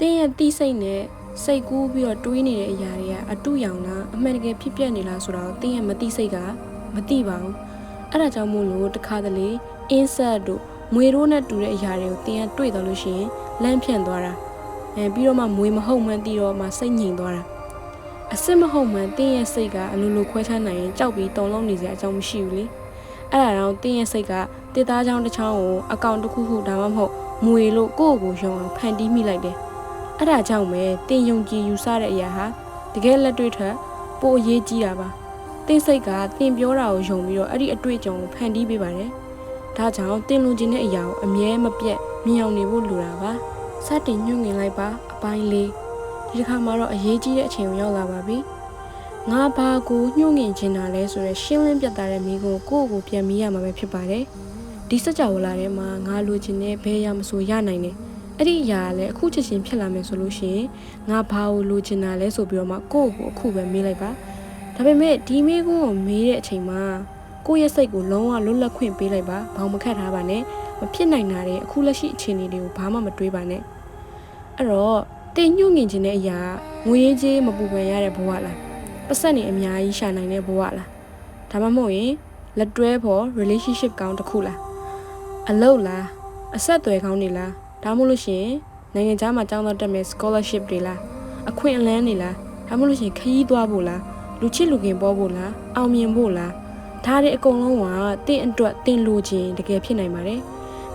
တင်းရဲ့တိစိတ်နဲ့စိတ်ကူးပြီးတော့တွေးနေတဲ့အရာတွေကအတုရောင်လားအမှန်တကယ်ဖြစ်ပျက်နေလားဆိုတော့တင်းရဲ့မတိစိတ်ကမတိပါဘူးအဲ့ဒါကြောင့်မို့လို့တခါတလေအင်းဆက်တို့မွေရိုးနဲ့တူတဲ့အရာတွေကိုတင်းရဲ့တွေ့တော့လို့ရှိရင်လမ်းဖြန့်သွားတာအဲပြီးတော့မှမွေမဟုတ်မှန်းပြီးတော့မှစိတ်ငြိမ်သွားတာအစ်စ်မဟုတ်မှန်းတင်းရဲ့စိတ်ကအလိုလိုခွဲခြားနိုင်ရင်ကြောက်ပြီးတုံလုံးနေစရာအကြောင်းမရှိဘူးလေအဲ့ဒါတော့တင်းရဲ့စိတ်ကတစ်သားချောင်းတစ်ချောင်းကိုအကောင့်တစ်ခုခုဒါမှမဟုတ်မွေလို့ကိုယ့်ကိုယ်ကိုယုံအောင်ဖန်တီးမိလိုက်တယ် အဲ့ဒါကြောင့်ပဲတင်ယုံကြည်ယူဆတဲ့အရာဟာတကယ်လက်တွေ့ထက်ပိုအရေးကြီးတာပါတင်စိတ်ကတင်ပြောတာကိုယုံပြီးတော့အဲ့ဒီအတွေ့အကြုံကိုဖန်တီးပေးပါတယ်ဒါကြောင့်တင်လူချင်းတဲ့အရာကိုအမြဲမပြတ်မြင်အောင်နေဖို့လိုတာပါစတင်ညွှန်ငင်လိုက်ပါအပိုင်းလေးဒီတစ်ခါမှာတော့အရေးကြီးတဲ့အချိန်ကိုရောက်လာပါပြီငါဘာကိုညှို့ငင်ချင်တာလဲဆိုရယ်ရှင်းလင်းပြတ်သားတဲ့မိကုံကိုကိုယ့်ကိုပြန်မိရမှာပဲဖြစ်ပါတယ်ဒီစကြဝဠာထဲမှာငါလိုချင်တဲ့ဘယ်ရမဆိုရနိုင်တယ် အဲ့ဒီအရာကလည်းအခုချက်ချင်းဖြစ်လာမယ်ဆိုလို့ရှိရင်ငါဘာကိုလိုချင်တာလဲဆိုပြီးတော့မှကိုယ့်ကိုအခုပဲမေးလိုက်ပါဒါပေမဲ့ဒီမေးခွန်းကိုမေးတဲ့အချိန်မှာကိုယ့်ရဲ့စိတ်ကိုလုံးဝလွတ်လပ်ခွင့်ပေးလိုက်ပါဘာမှမခတ်ထားပါနဲ့မဖြစ်နိုင်တာတွေအခုလက်ရှိအခြေအနေတွေကိုဘာမှမတွေးပါနဲ့အဲ့တော့တင်ညှို့ငင်ခြင်းတဲ့အရာငွေရေးကြေးမပူပန်ရတဲ့ဘဝလားပတ်စက်နေအများကြီးရှာနိုင်တဲ့ဘဝလားဒါမှမဟုတ်ရင်လက်တွဲဖို့ relationship ကောင်းတစ်ခုလားအလုပ်လားအဆက်အသွယ်ကောင်းနေလား ဒါမှမဟုတ်လို့ရှိရင်နိုင်ငံခြားမှာကျောင်းသားတက်မဲ့ scholarship တွေလားအခွင့်အလန်းတွေလားဒါမှမဟုတ်လို့ရှိရင်ခရီးသွားဖို့လားလူချစ်လူခင်ပေါ်ဖို့လားအောင်မြင်ဖို့လားဒါတွေအကုန်လုံးကတင့်အတွက်တင်လိုခြင်းတကယ်ဖြစ်နိုင်ပါတယ်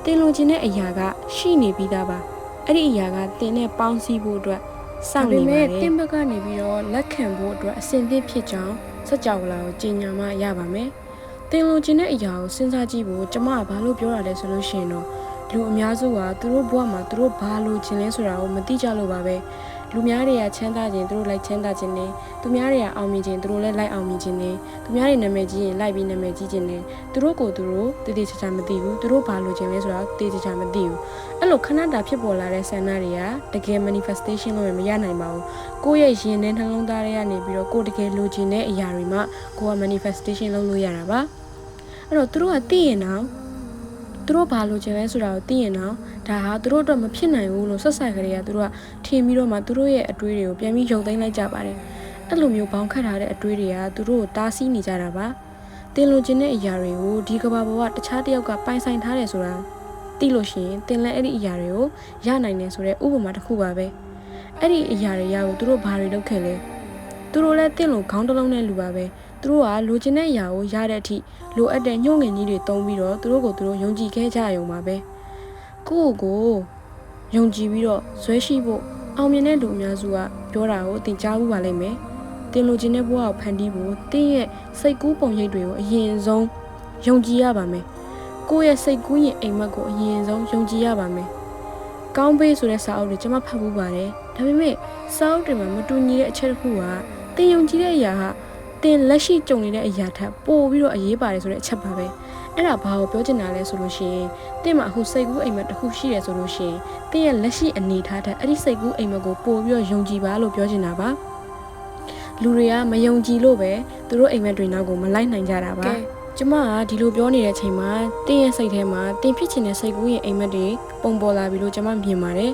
တင်လိုခြင်းတဲ့အရာကရှိနေပြီးသားပါအဲ့ဒီအရာကတင်နဲ့ပေါင်းစည်းဖို့အတွက်စောင့်နေပါတယ်တင်ဘက်ကနေပြီးတော့လက်ခံဖို့အတွက်အစဉ်သင့်ဖြစ်ကြောင်းစက်ကြောလာကိုကြီးညာမှရပါမယ်တင်လိုခြင်းတဲ့အရာကိုစဉ်းစားကြည့်ဖို့ကျမကဘာလို့ပြောရလဲဆိုလို့ရှိရင်တော့ လူအများစုကသူတို့ဘဝမှာသူတို့ဘာလိုချင်လဲဆိုတာကိုမသိကြလို့ပါပဲလူများတွေကချမ်းသာခြင်းသူတို့လိုက်ချမ်းသာခြင်းနဲ့သူများတွေကအောင်မြင်ခြင်းသူတို့လည်းလိုက်အောင်မြင်ခြင်းနဲ့သူများတွေနာမည်ကြီးရင်လိုက်ပြီးနာမည်ကြီးခြင်းနဲ့သူတို့ကိုသူတို့တည်တည်ချာချာမသိဘူးသူတို့ဘာလိုချင်လဲဆိုတာတည်တည်ချာမသိဘူးအဲ့လိုခဏတာဖြစ်ပေါ်လာတဲ့ဆန္ဒတွေကတကယ် manifestation လို့မရနိုင်ပါဘူးကိုယ့်ရဲ့ရင်ထဲနှလုံးသားတွေကနေပြီးတော့ကိုယ်တကယ်လိုချင်တဲ့အရာတွေမှကိုယ်က manifestation လုပ်လို့ရတာပါအဲ့တော့သူတို့ကသိရင်တော့ သူတို့ဘာလိုချင်လဲဆိုတာကိုသိရင်တော့ဒါဟာသူတို့အတွက်မဖြစ်နိုင်ဘူးလို့ဆက်ဆိုင်ကလေးကသူတို့ကထင်ပြီးတော့မှသူတို့ရဲ့အတွေးတွေကိုပြန်ပြီးယုံသိမ်းလိုက်ကြပါတယ်အဲ့လိုမျိုးဘောင်ခတ်ထားတဲ့အတွေးတွေကသူတို့ကိုတားဆီးနေကြတာပါတင်လိုချင်တဲ့အရာတွေကိုဒီကဘာပေါ်ကတခြားတစ်ယောက်ကပိုင်ဆိုင်ထားတယ်ဆိုတာသိလို့ရှိရင်တင်လဲအဲ့ဒီအရာတွေကိုရနိုင်တယ်ဆိုတဲ့ဥပမာတစ်ခုပါပဲအဲ့ဒီအရာတွေရကိုသူတို့ဘာတွေလုပ်ခဲ့လဲသူတို့လည်းတင့်လို့ခေါင်းတစ်လုံးနဲ့လူပါပဲ သူတို့ကလိုချင်တဲ့အရာကိုရတဲ့အထိလိုအပ်တဲ့ညှို့ငင်ကြီးတွေတုံးပြီးတော့သူတို့ကိုသူတို့ယုံကြည်ခဲ့ကြရုံပါပဲကိုယ့်ကိုယ်ယုံကြည်ပြီးတော့ဇွဲရှိဖို့အောင်မြင်တဲ့လူအများစုကပြောတာကိုသင်ကြားဖို့ပါလိမ့်မယ်တင်လိုချင်တဲ့ဘဝကိုဖန်တီးဖို့တင်းရဲ့စိတ်ကူးပုံရိပ်တွေကိုအရင်ဆုံးယုံကြည်ရပါမယ်ကိုယ့်ရဲ့စိတ်ကူးရင်အိမ်မက်ကိုအရင်ဆုံးယုံကြည်ရပါမယ်ကောင်းပေးဆိုတဲ့စာအုပ်တွေကျွန်မဖတ်ဖို့ပါတယ်ဒါပေမဲ့စာအုပ်တွေမှာမတူညီတဲ့အချက်တစ်ခုကတင်ယုံကြည်တဲ့အရာဟာ တင်လက်ရှိကြုံနေတဲ့အရာထက်ပိုပြီးတော့အရေးပါတယ်ဆိုတဲ့အချက်ပါပဲအဲ့ဒါဘာကိုပြောချင်တာလဲဆိုလို့ရှိရင်တင်မှာအခုစိတ်ကူးအိမ်မက်တစ်ခုရှိတယ်ဆိုလို့ရှိရင်တင်ရဲ့လက်ရှိအနေအထားထက်အဲ့ဒီစိတ်ကူးအိမ်မက်ကိုပိုပြီးတော့ယုံကြည်ပါလို့ပြောချင်တာပါလူတွေကမယုံကြည်လို့ပဲသူတို့အိမ်မက်တွေနောက်ကိုမလိုက်နိုင်ကြတာပါ ကျမကဒီလိုပြောနေတဲ့အချိန်မှာတင်းရဲ့စိတ်ထဲမှာတင်းဖြစ်ချင်တဲ့စိတ်ကူးရင်အိမ်မက်တွေပုံပေါ်လာပြီလို့ကျမမြင်ပါတယ်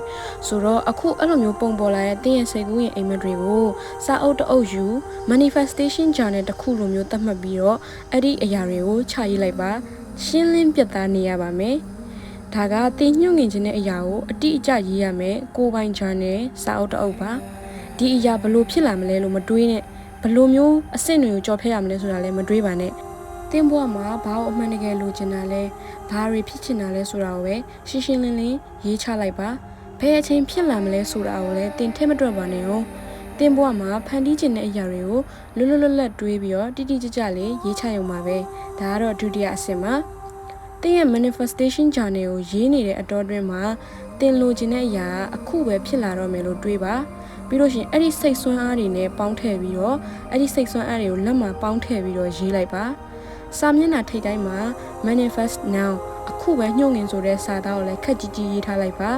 ဆိုတော့အခုအဲ့လိုမျိုးပုံပေါ်လာတဲ့တင်းရဲ့စိတ်ကူးရင်အိမ်မက်တွေကိုစာအုပ်တအုပ်ယူ manifestation journal တစ်ခုလိုမျိုးသတ်မှတ်ပြီးတော့အဲ့ဒီအရာတွေကိုခြာရေးလိုက်ပါရှင်းလင်းပြတ်သားနေရပါမယ်ဒါကတင်ညွှန်ငင်ခြင်းတဲ့အရာကိုအတိအကျရေးရမယ်ကိုယ်ပိုင် journal စာအုပ်တအုပ်ပါဒီအရာဘလို့ဖြစ်လာမလဲလို့မတွေးနဲ့ဘလို့မျိုးအဆင့်တွေကိုကြော်ဖျက်ရမလဲဆိုတာလည်းမတွေးပါနဲ့ တင်းဘွားမှာဘာလို့အမှန်တကယ်လိုချင်တာလဲဘာတွေဖြစ်ချင်တာလဲဆိုတာကိုပဲရှင်းရှင်းလင်းလင်းရေးချလိုက်ပါဘယ်အချိန်ဖြစ်လာမလဲဆိုတာကိုလည်းတင်ထည့်မတွက်ပါနဲ့ဟုတ်တင်ဘွားမှာဖန်တီးခြင်းတဲ့အရာတွေကိုလွတ်လွတ်လပ်လပ်တွေးပြီးတော့တိတိကျကျလေးရေးချရုံပါပဲဒါကတော့ဒုတိယအဆင့်ပါတင်ရဲ့ manifestation journey ကိုရေးနေတဲ့အတော်တွင်းမှာတင်လိုချင်တဲ့အရာအခုပဲဖြစ်လာတော့မယ်လို့တွေးပါပြီးလို့ရှိရင်အဲ့ဒီစိတ်ဆွမ်းအားတွေနဲ့ပေါင်းထည့်ပြီးတော့အဲ့ဒီစိတ်ဆွမ်းအားတွေကိုလက်မှာပေါင်းထည့်ပြီးတော့ရေးလိုက်ပါ စာမျက်နှာထိပ်တိုင်းမှာ manifest now အခုပဲညှို့ငင်ဆိုတဲ့စာသားကိုလည်းခက်ကြီးကြီးရေးထားလိုက်ပါ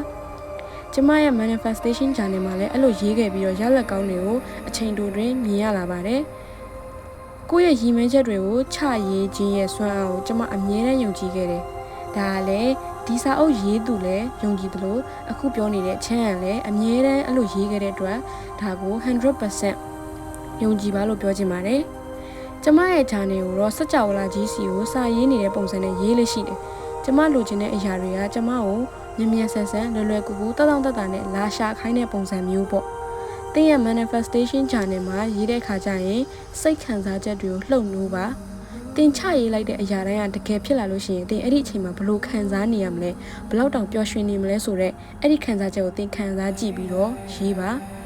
ကျမရဲ့ manifestation journal မှာလည်းအဲ့လိုရေးခဲ့ပြီးတော့ရလက်ကောင်းတွေကိုအချိန်တိုတွင်မြင်ရလာပါတယ်။ကိုယ့်ရဲ့ရည်မှန်းချက်တွေကိုချရေးခြင်းရဲ့စွမ်းအားကိုကျမအမြဲတမ်းယုံကြည်ခဲ့တယ်။ဒါကလည်းဒဒီစာအုပ်ရေးသူလည်းယုံကြည်သလိုအခုပြောနေတဲ့ချမ်းရံလည်းအမြဲတမ်းအဲ့လိုရေးခဲ့တဲ့အတွက်ဒါကို100%ယုံကြည်ပါလို့ပြောချင်ပါတယ် ကျမရဲ့ channel ကိုတော့စကြဝဠာကြီးစီကိုစာရေးနေတဲ့ပုံစံနဲ့ရေးလို့ရှိတယ်ကျမလိုချင်တဲ့အရာတွေကကျမကိုမြင်မြန်ဆန်ဆန်လွယ်လွယ်ကူကူတောက်တောက်တတ်တာနဲ့လာရှာခိုင်းတဲ့ပုံစံမျိုးပေါ့။တင်းရဲ့ manifestation channel မှာရေးတဲ့ခါကျရင်စိတ်ခံစားချက်တွေကိုလှုပ်နိုးပါ။တင်ချရေးလိုက်တဲ့အရာတိုင်းကတကယ်ဖြစ်လာလို့ရှိရင်တင်အဲ့ဒီအချိန်မှာဘလို့ခံစားနေရမလဲဘလောက်တောင်ပျော်ရွှင်နေမလဲဆိုတော့အဲ့ဒီခံစားချက်ကိုတင်ခံစားကြည့်ပြီးတော့ရေးပါ။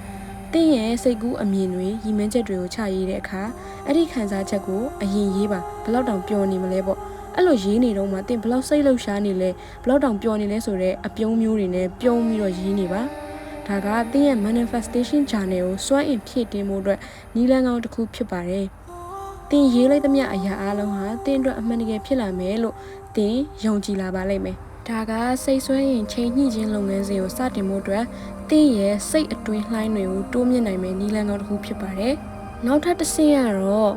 တင်းရဲ့စိတ်ကူးအမြင်တွေရည်မှန်းချက်တွေကိုချရေးတဲ့အခါအဲ့ဒီခံစားချက်ကိုအရင်ရေးပါဘလောက်တောင်ပျော်နေမလဲပေါ့။အဲ့လိုရေးနေတော့မှတင်ဘလောက်စိတ်လှုပ်ရှားနေလဲဘလောက်တောင်ပျော်နေလဲဆိုတော့အပြုံးမျိုးတွေနဲ့ပြုံးပြီးတော့ရေးနေပါဒါကတင်းရဲ့ manifestation journal ကိုစွမ်းအင်ဖြည့်တင်းမှုအတွက်နီလန်းကောင်းတစ်ခုဖြစ်ပါတယ်တင်ရေးလိုက်သမျှအရာအလုံးဟာတင်းအတွက်အမှန်တကယ်ဖြစ်လာမယ်လို့တင်ယုံကြည်လာပါလိမ့်မယ်ဒါကစိတ်ဆွဲရင်ချိန်ညှိခြင်းလုပ်ငန်းစဉ်ကိုစတင်မှုအတွက် တင်းရဲ့စိတ်အတွင်းလှိုင်းတွေကိုတိုးမြင့်နိုင်မယ်နီလန်းကောင်းတစ်ခုဖြစ်ပါတယ်နောက်ထပ်တစ်ဆင့်ကတော့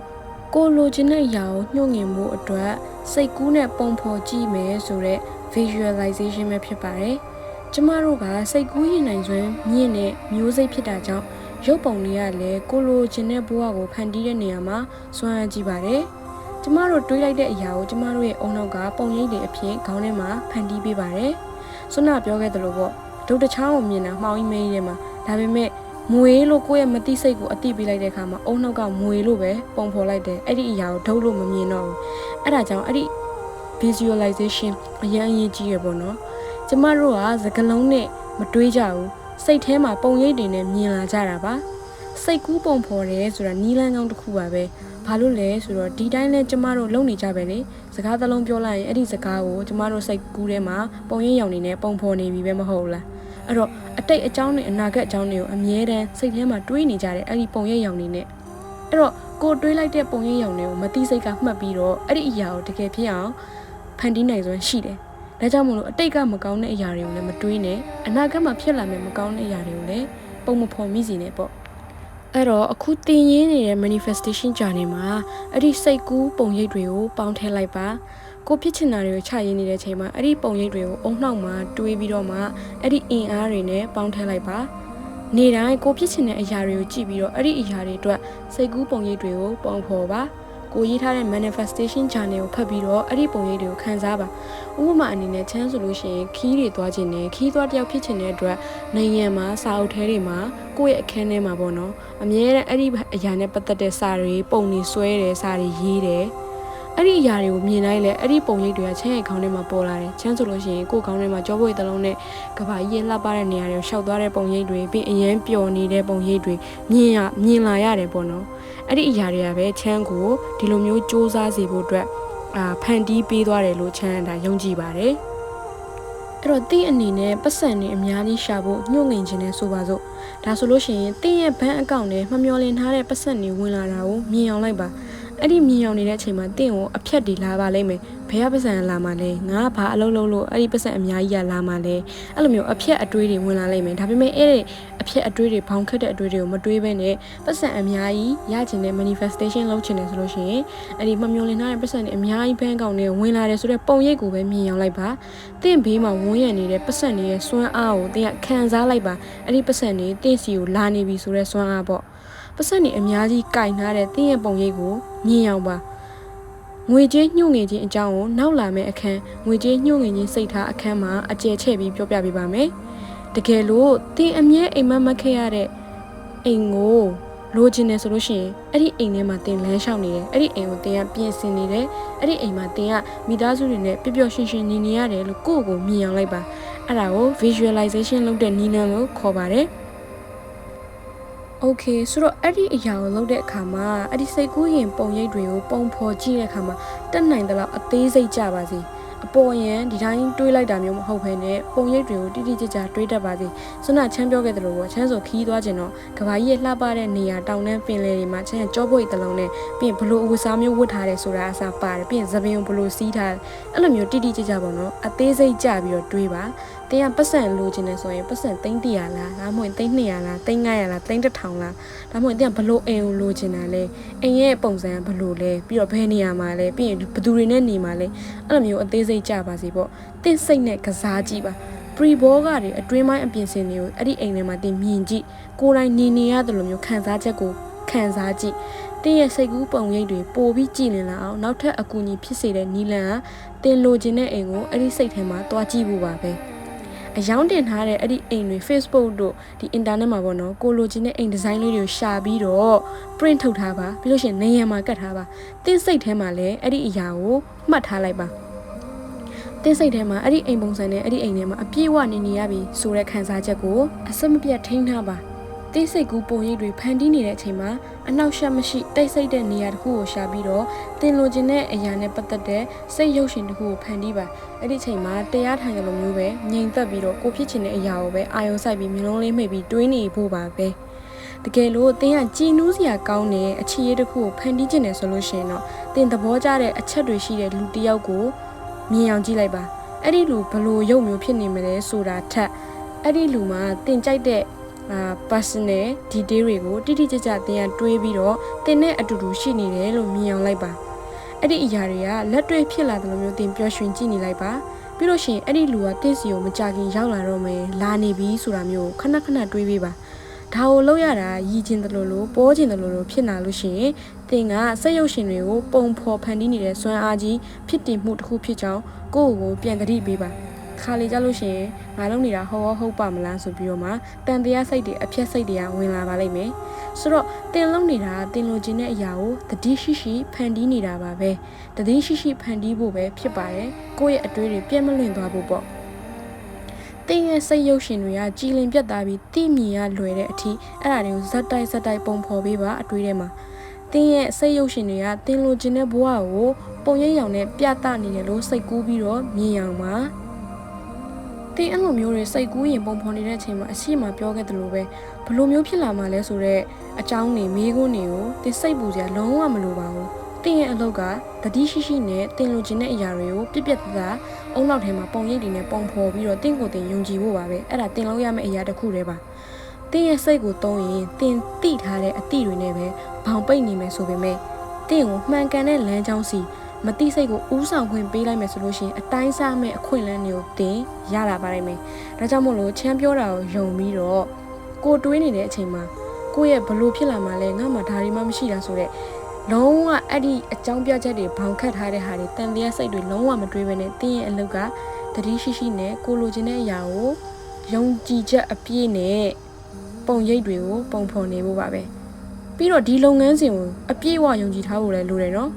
ကိုလိုချင်တဲ့အရာကိုညှို့ငင်မှုအတွက်စိတ်ကူးနဲ့ပုံဖော်ကြည့်မယ်ဆိုတော့ visualization ပဲဖြစ်ပါတယ်။ကျမတို့ကစိတ်ကူးရင်နိုင်စွမ်းမြင့်တဲ့မျိုးစိတ်ဖြစ်တာကြောင့်ရုပ်ပုံတွေကလည်းကိုလိုချင်တဲ့ဘဝကိုဖန်တီးတဲ့နေရာမှာစွမ်းအားကြီးပါတယ်။ကျမတို့တွေးလိုက်တဲ့အရာကိုကျမတို့ရဲ့အုံနောက်ကပုံရိပ်တွေအဖြစ်ခေါင်းထဲမှာဖန်တီးပေးပါတယ်။ဆွနပြောခဲ့သလိုပေါ့ ဒုတ်တချောင်းကိုမြင်တာမှောင်ကြီးမေးရဲမှာဒါပေမဲ့မွေလို့ကိုယ့်ရဲ့မတိစိတ်ကိုအတိပေးလိုက်တဲ့အခါမှာအုံနောက်ကမွေလို့ပဲပုံဖော်လိုက်တယ်အဲ့ဒီအရာကိုဒုတ်လို့မမြင်တော့ဘူးအဲ့ဒါကြောင့်အဲ့ဒီ visualization အရင်အရေးကြီးရပေါ့နော်ကျမတို့ကစကလုံးနဲ့မတွေးကြဘူးစိတ်ထဲမှာပုံရိပ်တွေနဲ့မြင်လာကြတာပါစိတ်ကူးပုံဖော်တယ်ဆိုတာနီးလန်းကောင်းတစ်ခုပါပဲဘာလို့လဲဆိုတော့ဒီတိုင်းလဲကျမတို့လုံနေကြပဲလေစကားသလုံးပြောလိုက်ရင်အဲ့ဒီစကားကိုကျမတို့စိတ်ကူးထဲမှာပုံရိပ်ရောင်နေနဲ့ပုံဖော်နေပြီပဲမဟုတ်လား အဲ့တော့အတိတ်အကြောင်းတွေအနာဂတ်အကြောင်းတွေကိုအမြဲတမ်းစိတ်ထဲမှာတွေးနေကြတယ်အဲ့ဒီပုံရိပ်ရောင်နေနဲ့အဲ့တော့ကိုတွေးလိုက်တဲ့ပုံရိပ်ရောင်တွေကိုမတိစိတ်ကမှတ်ပြီးတော့အဲ့ဒီအရာကိုတကယ်ဖြစ်အောင်ဖန်တီးနိုင်စွမ်းရှိတယ်။ဒါကြောင့်မလို့အတိတ်ကမကောင်းတဲ့အရာတွေကိုလည်းမတွေးနဲ့အနာဂတ်မှာဖြစ်လာမယ့်မကောင်းတဲ့အရာတွေကိုလည်းပုံမဖော်မိစေနဲ့ပေါ့။အဲ့တော့အခုတင်ရင်းနေတဲ့ manifestation journey မှာအဲ့ဒီစိတ်ကူးပုံရိပ်တွေကိုပေါင်းထည့်လိုက်ပါ။ ကိုဖြစ်ချင်တာတွေကိုချရင်းနေတဲ့ချိန်မှာအဲ့ဒီပုံရိပ်တွေကိုအုံနှောက်မှာတွေးပြီးတော့မှအဲ့ဒီအင်အားတွေနဲ့ပေါင်းထည့်လိုက်ပါ။နေတိုင်းကိုဖြစ်ချင်တဲ့အရာတွေကိုကြည့်ပြီးတော့အဲ့ဒီအရာတွေအတွက်စိတ်ကူးပုံရိပ်တွေကိုပုံဖော်ပါ။ကိုရေးထားတဲ့ manifestation journal ကိုဖတ်ပြီးတော့အဲ့ဒီပုံရိပ်တွေကိုခန်းစားပါဥပမာအနေနဲ့ချမ်းဆိုလို့ရှိရင်ခီးတွေသွားခြင်းနဲ့ခီးသွားတယောက်ဖြစ်ခြင်းတဲ့အတွက်နိုင်ငံမှာစာအုပ်ထဲတွေမှာကိုယ့်ရဲ့အခန်းထဲမှာပေါ့နော်အမြဲတမ်းအဲ့ဒီအရာနဲ့ပတ်သက်တဲ့စာတွေပုံတွေဆွဲတယ်စာတွေရေးတယ် အဲ့ဒီအရာတွေကိုမြင်တိုင်းလဲအဲ့ဒီပုံရိပ်တွေကချမ်းရဲ့ခေါင်းထဲမှာပေါ်လာတယ်ချမ်းဆိုလို့ရှိရင်ကိုယ်ခေါင်းထဲမှာကြောပွေတလုံးနဲ့ကဘာကြီးလှပတဲ့နေရာတွေကိုရှောက်သွားတဲ့ပုံရိပ်တွေပြီးအရန်ပျော်နေတဲ့ပုံရိပ်တွေမြင်ရမြင်လာရတယ်ပေါ့နော်အဲ့ဒီအရာတွေကပဲချမ်းကိုဒီလိုမျိုးစူးစမ်းစေဖို့အတွက်အာဖန်တီးပေးသွားတယ်လို့ချမ်းဒါယုံကြည်ပါတယ်အဲ့တော့တင်းအနေနဲ့ပတ်စံတွေအများကြီးရှာဖို့ညှို့ငင်ခြင်းနဲ့ဆိုပါစို့ဒါဆိုလို့ရှိရင်တင်းရဲ့ဘဏ်အကောင့်ထဲမမျော်လင့်ထားတဲ့ပတ်စံတွေဝင်လာတာကိုမြင်အောင်လိုက်ပါ အဲ့ဒီမြင်အောင်နေတဲ့အချိန်မှာတင့်ကိုအဖြတ်တွေလာပါလိမ့်မယ်ဘယ်ကပတ်စံလာမှလဲငါကဘာအလုပ်လုပ်လို့အဲ့ဒီပတ်စံအများကြီးရလာမှလဲအဲ့လိုမျိုးအဖြတ်အတွေးတွေဝင်လာလိမ့်မယ်ဒါပေမဲ့အဲ့ဒီအဖြတ်အတွေးတွေဘောင်ခတ်တဲ့အတွေးတွေကိုမတွေးဘဲနဲ့ပတ်စံအများကြီးရချင်တဲ့ manifestation လုပ်ချင်တယ်ဆိုလို့ရှိရင်အဲ့ဒီမမျော်လင့်ထားတဲ့ပတ်စံတွေအများကြီးဘန်းကောင်တွေဝင်လာတယ်ဆိုတော့ပုံရိပ်ကိုပဲမြင်အောင်လိုက်ပါတင့်ဘေးမှာဝန်းရံနေတဲ့ပတ်စံတွေရဲ့စွမ်းအားကိုတင်ကခံစားလိုက်ပါအဲ့ဒီပတ်စံတွေတင့်စီကိုလာနေပြီဆိုတဲ့စွမ်းအားပေါ့ ပတ်စံတွေအများကြီးကင်ထားတဲ့တင်းရဲ့ပုံရိပ်ကိုမြင်အောင်ပါငွေကြေးညှို့ငင်ခြင်းအကြောင်းကိုနောက်လာမယ့်အခန်းငွေကြေးညှို့ငင်ခြင်းစိတ်ထားအခန်းမှာအကျယ်ချဲ့ပြီးပြောပြပေးပါမယ်တကယ်လို့တင်းအမြဲအိမ်မက်မက်ခဲ့ရတဲ့အိမ်ကိုလိုချင်တယ်ဆိုလို့ရှိရင်အဲ့ဒီအိမ်ထဲမှာတင်လမ်းလျှောက်နေတယ်အဲ့ဒီအိမ်ကိုတင်ကပြင်ဆင်နေတယ်အဲ့ဒီအိမ်မှာတင်ကမိသားစုတွေနဲ့ပျော်ပျော်ရွှင်ရွှင်နေနေရတယ်လို့ကိုယ့်ကိုမြင်အောင်လိုက်ပါအဲ့ဒါကို visualization လုပ်တဲ့နည်းလမ်းလို့ခေါ်ပါတယ် Okay ဆိုတော့အဲ့ဒီအရာကိုလုပ်တဲ့အခါမှာအဲ့ဒီစိတ်ကူးရင်ပုံရိပ်တွေကိုပုံဖော်ကြည့်တဲ့အခါမှာတက်နိုင်တဲ့လောက်အသေးစိတ်ကြပါစေ။ အပေါ်ယံဒီတိုင်းတွေးလိုက်တာမျိုးမဟုတ်ဘဲနဲ့ပုံရိပ်တွေကိုတိတိကျကျတွေးတတ်ပါစေဆွမ်းနာချမ်းပြောခဲ့သလိုပေါ့ချမ်းဆိုခီးသွားခြင်းတော့ကဘာကြီးရဲ့လှပတဲ့နေရာတောင်တန်းပင်လယ်တွေမှာချမ်းကြောပွေတလုံးနဲ့ပြီးရင်ဘလို့အဝတ်စားမျိုးဝတ်ထားတယ်ဆိုတာအစားပါတယ်ပြီးရင်သပင်ကိုဘလို့စီးထားတယ်အဲ့လိုမျိုးတိတိကျကျပေါ့နော်အသေးစိတ်ကြပြီးတော့တွေးပါတင်းကပတ်စံလိုချင်တယ်ဆိုရင်ပတ်စံသိန်း100လားဒါမှမဟုတ်သိန်း200လားသိန်း900လားသိန်း1000လားဒါမှမဟုတ်တင်းကဘလို့အိမ်ကိုလိုချင်တာလဲအိမ်ရဲ့ပုံစံကဘလို့လဲပြီးတော့ဘယ်နေရာမှာလဲပြီးရင်ဘသူတွေနဲ့နေမှာလဲအဲ့လိုမျိုးအသေးစိတ်ကြပါစေပေါ့တင်းစိတ်နဲ့ကစားကြည့်ပါ pre ball ကတွေအတွင်းပိုင်းအပြင်စင်တွေကိုအဲ့ဒီအိမ်ထဲမှာတင်မြင်ကြည့်ကိုယ်တိုင်နေနေရတယ်လို့မျိုးခံစားချက်ကိုခံစားကြည့်တင်းရဲ့စိတ်ကူးပုံရိပ်တွေပိုပြီးကြည်လင်လာအောင်နောက်ထပ်အကူအညီဖြစ်စေတဲ့နီလန်ကတင်လိုချင်တဲ့အိမ်ကိုအဲ့ဒီစိတ်ထဲမှာတွားကြည့်ဖို့ပါပဲအယောင်းတင်ထားတဲ့အဲ့ဒီအိမ်တွေ Facebook တို့ဒီ internet မှာပေါ့နော်ကိုလိုချင်တဲ့အိမ်ဒီဇိုင်းလေးတွေကိုရှာပြီးတော့ print ထုတ်ထားပါပြီးလို့ရှိရင်နေရံမှာကတ်ထားပါတင်းစိတ်ထဲမှာလည်းအဲ့ဒီအရာကိုမှတ်ထားလိုက်ပါ တင်းစိတ်ထဲမှာအဲ့ဒီအိမ်ပုံစံနဲ့အဲ့ဒီအိမ်ထဲမှာအပြည့်အဝနေနေရပြီဆိုတဲ့ခံစားချက်ကိုအစမပြတ်ထိန်းထားပါတင်းစိတ်ကူပုံရိပ်တွေဖန်တီးနေတဲ့အချိန်မှာအနောက်ရှက်မရှိတိတ်ဆိတ်တဲ့နေရာတစ်ခုကိုရှာပြီးတော့တင်လိုချင်တဲ့အရာနဲ့ပတ်သက်တဲ့စိတ်ရုပ်ရှင်တစ်ခုကိုဖန်တီးပါအဲ့ဒီချိန်မှာတရားထိုင်ရလိုမျိုးပဲငြိမ်သက်ပြီးတော့ကိုဖြစ်ချင်တဲ့အရာကိုပဲအာရုံစိုက်ပြီးမျိုးလုံးလေးမှိတ်ပြီးတွေးနေဖို့ပါပဲတကယ်လို့သင်ကကြည်နူးစရာကောင်းတဲ့အခြေအတစ်ခုကိုဖန်တီးခြင်းတယ်ဆိုလို့ရှိရင်တော့သင်သဘောကျတဲ့အချက်တွေရှိတဲ့လူတစ်ယောက်ကို မြင်အောင်ကြည့်လိုက်ပါအဲ့ဒီလူဘလို့ရုပ်မျိုးဖြစ်နေမလဲဆိုတာထက်အဲ့ဒီလူမှာသင်ကြိုက်တဲ့အာ personal detail တွေကိုတိတိကျကျသင်ကတွေးပြီးတော့သင်နဲ့အတူတူရှိနေတယ်လို့မြင်အောင်လိုက်ပါအဲ့ဒီအရာတွေကလက်တွေ့ဖြစ်လာတယ်လို့မျိုးသင်ပျော်ရွှင်ကြည့်နေလိုက်ပါပြီးလို့ရှိရင်အဲ့ဒီလူကတင့်စီကိုမကြခင်ရောက်လာတော့မယ်လာနေပြီဆိုတာမျိုးခဏခဏတွေးပေးပါ ဒါကိုလောက်ရတာရည်ကျင်တယ်လို့လို့ပေါ်ကျင်တယ်လို့လို့ဖြစ်လာလို့ရှိရင်သင်ကစက်ရုပ်ရှင်တွေကိုပုံဖော်ဖန်တီးနေတဲ့စွမ်းအားကြီးဖြစ်တည်မှုတစ်ခုဖြစ်ကြောင်းကိုယ့်ကိုယ်ပြန်သတိပေးပါခါလေကြလို့ရှိရင်ငါလုံးနေတာဟောဟုတ်ပါမလားဆိုပြီးတော့မှတန်တရားစိတ်တွေအဖြက်စိတ်တွေကဝင်လာပါလိမ့်မယ်ဆိုတော့တင်လုံးနေတာတင်လိုချင်တဲ့အရာကိုတတိရှိရှိဖန်တီးနေတာပါပဲတတိရှိရှိဖန်တီးဖို့ပဲဖြစ်ပါတယ်ကိုယ့်ရဲ့အတွေးတွေပြည့်မလွင့်သွားဖို့ပေါ့ တင်းရဲ့စိတ်ရုပ်ရှင်တွေကကြည်လင်ပြတ်သားပြီးတိမြင်ရလွယ်တဲ့အထိအဲ့ဒါတွေကိုဇက်တိုက်ဇက်တိုက်ပုံဖော်ပေးပါအတွေးထဲမှာတင်းရဲ့စိတ်ရုပ်ရှင်တွေကတင်းလိုချင်တဲ့ဘဝကိုပုံရိပ်ရောင်နဲ့ပြသနေတယ်လို့စိတ်ကူးပြီးတော့မြင်အောင်ပါတင်းအဲ့လိုမျိုးတွေစိတ်ကူးရင်ပုံဖော်နေတဲ့အချိန်မှာအရှိမပြောခဲ့တယ်လို့ပဲဘလိုမျိုးဖြစ်လာမှလဲဆိုတော့အကြောင်းနေမိကုန်းတွေကိုတင်းစိတ်ပူစရာလုံးဝမလိုပါဘူးတင်းရဲ့ အလုပ်ကတတိရှိရှိနဲ့တင်းလိုချင်တဲ့အရာတွေကိုပြက်ပြက်သားသားအုံနောက်ထဲမှာပုံရိပ်တွေနဲ့ပုံဖော်ပြီးတော့တင်းကိုတင်းယုံကြည်ဖို့ပါပဲအဲ့ဒါတင်းလို့ရမယ့်အရာတစ်ခုတည်းပါတင်းရဲ့စိတ်ကိုတုံးရင်တင်းတိထားတဲ့အသည့်တွေနဲ့ပဲဘောင်ပိတ်နေမယ်ဆိုပေမဲ့တင်းကိုမှန်ကန်တဲ့လမ်းကြောင်းစီမတိစိတ်ကိုဥဆောင်ခွင့်ပေးလိုက်မယ်ဆိုလို့ရှိရင်အတိုင်းစားမဲ့အခွင့်အလမ်းတွေကိုတင်ရလာပါနိုင်မယ်။ဒါကြောင့်မို့လို့ချမ်းပြောတာကိုယုံပြီးတော့ကိုတွေးနေတဲ့အချိန်မှာကိုယ့်ရဲ့ဘလို့ဖြစ်လာမှလဲငါမှဒါတွေမှမရှိတာဆိုတော့ လုံးဝအဲ့ဒီအကြောင်းပြချက်တွေဘောင်ခတ်ထားတဲ့ဟာတွေတန်တရားစိတ်တွေလုံးဝမတွေးဘဲနဲ့တင်းရဲ့အလုပ်ကတတိရှိရှိနဲ့ကိုလိုချင်တဲ့အရာကိုယုံကြည်ချက်အပြည့်နဲ့ပုံရိပ်တွေကိုပုံဖော်နေဖို့ပါပဲပြီးတော့ဒီလုပ်ငန်းစဉ်ကိုအပြည့်အဝယုံကြည်ထားဖို့လည်းလိုတယ်နော်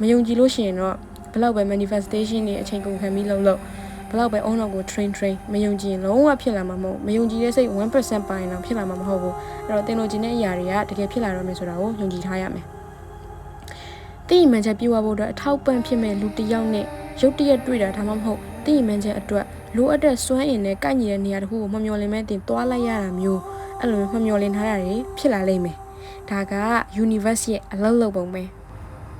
မယုံကြည်လို့ရှိရင်တော့ဘလောက်ပဲ manifestation တွေအချိန်ကုန်ခံပြီးလုပ်လို့ဘလောက်ပဲ on ကို train train မယုံကြည်ရင်လုံးဝဖြစ်လာမှာမဟုတ်မယုံကြည်တဲ့စိတ်1%ပိုင်းတော့ဖြစ်လာမှာမဟုတ်ဘူးအဲ့တော့တင်လို့ခြင်းတဲ့အရာတွေကတကယ်ဖြစ်လာတော့မယ်ဆိုတာကိုယုံကြည်ထားရမယ် တည်မှန်ချက်ပြေဝဖို့အတွက်အထောက်ပံ့ဖြစ်မဲ့လူတစ်ယောက်နဲ့ရုပ်တရက်တွေ့တာဒါမှမဟုတ်တည်မှန်ချက်အတွက်လိုအပ်တဲ့စွမ်းအင်နဲ့ကိုက်ညီတဲ့နေရာတစ်ခုကိုမမျော်လင့်မဲ့တင်သွားလိုက်ရတာမျိုးအဲ့လိုမျိုးမမျော်လင့်ထားတာတွေဖြစ်လာလိမ့်မယ်ဒါက universe ရဲ့အလုပ်လုပ်ပုံပဲ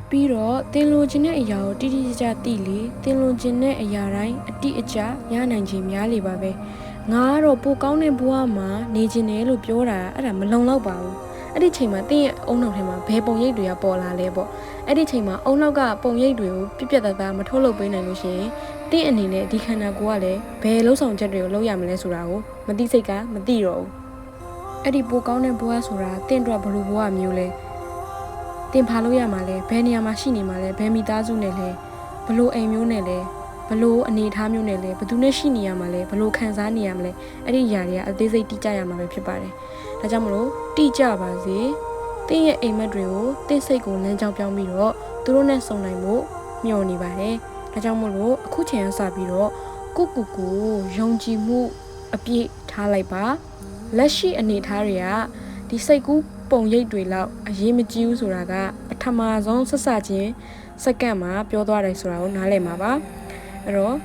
ပြီးတော့တင်လိုချင်တဲ့အရာကိုတိတိကျကျသိလေတင်လိုချင်တဲ့အရာတိုင်းအတိအကျရနိုင်ခြင်းများလေပါပဲငါကတော့ပိုကောင်းတဲ့ဘဝမှာနေခြင်းတယ်လို့ပြောတာအဲ့ဒါမလုံလောက်ပါဘူး အဲ့ဒီချိန်မှာတင်းရဲ့အုံနောက်ထဲမှာဘယ်ပုံရိပ်တွေကပေါ်လာလဲပေါ့အဲ့ဒီချိန်မှာအုံနောက်ကပုံရိပ်တွေကိုပြက်ပြက်သားသားမထုတ်လုပ်ပေးနိုင်လို့ရှိရင်တင်းအနေနဲ့ဒီခန္ဓာကိုယ်ကလည်းဘယ်လုံးဆောင်ချက်တွေကိုလုပ်ရမလဲဆိုတာကိုမသိစိတ်ကမသိတော့ဘူးအဲ့ဒီပိုကောင်းတဲ့ဘဝဆိုတာတင်းအတွက်ဘယ်လိုဘဝမျိုးလဲတင်ဖာလို့ရမှာလဲဘယ်နေရာမှာရှိနေမှာလဲဘယ်မိသားစုနဲ့လဲဘလို့အိမ်မျိုးနဲ့လဲဘလို့အနေထားမျိုးနဲ့လဲဘသူနဲ့ရှိနေရမှာလဲဘလို့ခံစားနေရမှာလဲအဲ့ဒီຢာတွေကအသေးစိတ်တိကျရမှာပဲဖြစ်ပါတယ် ဒါကြောင့်မလို့တိကျပါစေတင်းရဲ့အိမ်မက်တွေကိုတင်းစိတ်ကိုလမ်းကြောင်းပြောင်းပြီးတော့သူတို့နဲ့စုံနိုင်ဖို့မျှော်နေပါတယ်ဒါကြောင့်မို့လို့အခုချိန်ကစပြီးတော့ကိုကူကိုယုံကြည်မှုအပြည့်ထားလိုက်ပါလက်ရှိအနေထားတွေကဒီစိတ်ကူးပုံရိပ်တွေလောက်အရေးမကြီးဘူးဆိုတာကပထမဆုံးဆက်စချင်းစက္ကန့်မှာပြောသွားတယ်ဆိုတာကိုနားလည်မှာပါအဲ့တော့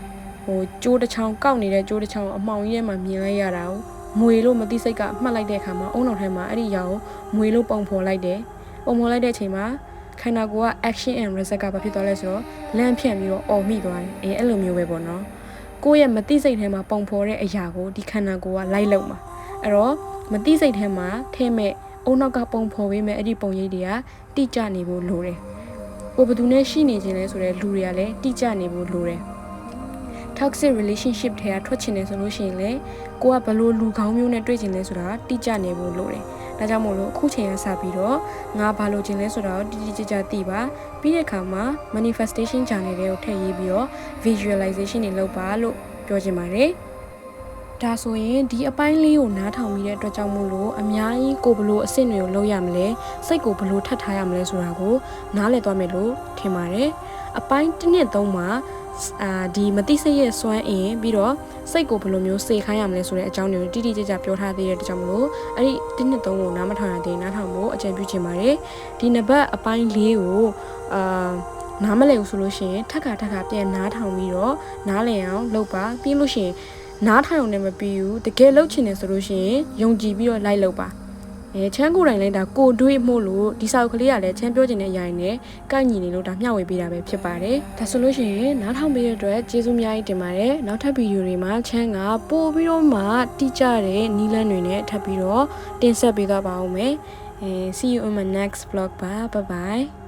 ဟိုကြိုးတစ်ချောင်းကောက်နေတဲ့ကြိုးတစ်ချောင်းအမှောင်ကြီးထဲမှာမြင်လိုက်ရတာကို မွေလို့မသိစိတ်ကမှတ်လိုက်တဲ့အခါမှာအုံနောက်ထဲမှာအဲ့ဒီအရာကိုမွေလို့ပုံဖော်လိုက်တယ်ပုံဖော်လိုက်တဲ့အချိန်မှာခန္ဓာကိုယ်က action and result ကဘာဖြစ်သွားလဲဆိုတော့လမ်းဖြန့်ပြီးတော့អော်မိသွားတယ်အေးအဲ့လိုမျိုးပဲပေါ့နော်ကိုယ့်ရဲ့မသိစိတ်ထဲမှာပုံဖော်တဲ့အရာကိုဒီခန္ဓာကိုယ်ကလိုက်လုံမှာအဲ့တော့မသိစိတ်ထဲမှာထဲမဲ့အုံနောက်ကပုံဖော်ပေးမဲ့အဲ့ဒီပုံရိပ်တွေကတိကျနေဖို့လိုတယ်ကိုယ်ဘယ်သူနဲ့ရှိနေခြင်းလဲဆိုတဲ့လူတွေကလည်းတိကျနေဖို့လိုတယ် toxic relationship ထဲကထွက်ချင်တယ်ဆိုလို့ရှိရင်လေကိုကဘလို့လူကောင်းမျိုးနဲ့တွေ့ချင်လဲဆိုတာတိကျနေဖို့လိုတယ်။ဒါကြောင့်မို့လို့အခုချိန်ကစပြီးတော့ငါဘာလို့ချင်လဲဆိုတာကိုတိတိကျကျသိပါပြီးတဲ့အခါမှာ manifestation journal တွေကိုထည့်ရေးပြီးတော့ visualization တွေလုပ်ပါလို့ပြောချင်ပါတယ်။ဒါဆိုရင်ဒီအပိုင်းလေးကိုနားထောင်ပြီးတဲ့အတွက်ကြောင့်မို့လို့အများကြီးကိုဘလို့အဆင့်တွေကိုလုပ်ရမလဲစိတ်ကိုဘလို့ထပ်ထားရမလဲဆိုတာကိုနားလည်သွားမယ်လို့ထင်ပါတယ်။အပိုင်းတစ်နှစ်သုံးမှာ အာဒီမတိစိတ်ရဲ့စွမ်းအင်ပြီးတော့စိတ်ကိုဘယ်လိုမျိုးစေခိုင်းရမလဲဆိုတဲ့အကြောင်းတွေကိုတိတိကျကျပြောထားသေးတဲ့အတွက်ကြောင့်မလို့အဲ့ဒီတစ်နှစ်သုံးကိုနားမထောင်ရသေးရင်နားထောင်ဖို့အကြံပြုချင်ပါတယ်ဒီနံပါတ်အပိုင်းလေးကိုအာနားမလည်ဘူးဆိုလို့ရှိရင်ထက်ခါထက်ခါပြန်နားထောင်ပြီးတော့နားလည်အောင်လုပ်ပါပြီးလို့ရှိရင်နားထောင်နေမပြီးဘူးတကယ်လုပ်ချင်တယ်ဆိုလို့ရှိရင်ယုံကြည်ပြီးတော့လိုက်လုပ်ပါ အဲချမ်းကိုယ်တိုင်လည်းဒါကိုတွေးမှုလို့ဒီစာအုပ်ကလေးကလည်းချမ်းပြောချင်တဲ့အရာတွေနဲ့ကိုက်ညီနေလို့ဒါမျှဝေပေးတာပဲဖြစ်ပါတယ်ဒါဆိုလို့ရှိရင်နားထောင်ပေးတဲ့အတွက်ကျေးဇူးအများကြီးတင်ပါတယ်နောက်ထပ်ဗီဒီယိုတွေမှာချမ်းကပို့ပြီးတော့မှတိကျတဲ့နီးလန်းတွေနဲ့ထပ်ပြီးတော့တင်ဆက်ပေးသွားပါဦးမယ်အဲ see you on my next vlog ပါ bye bye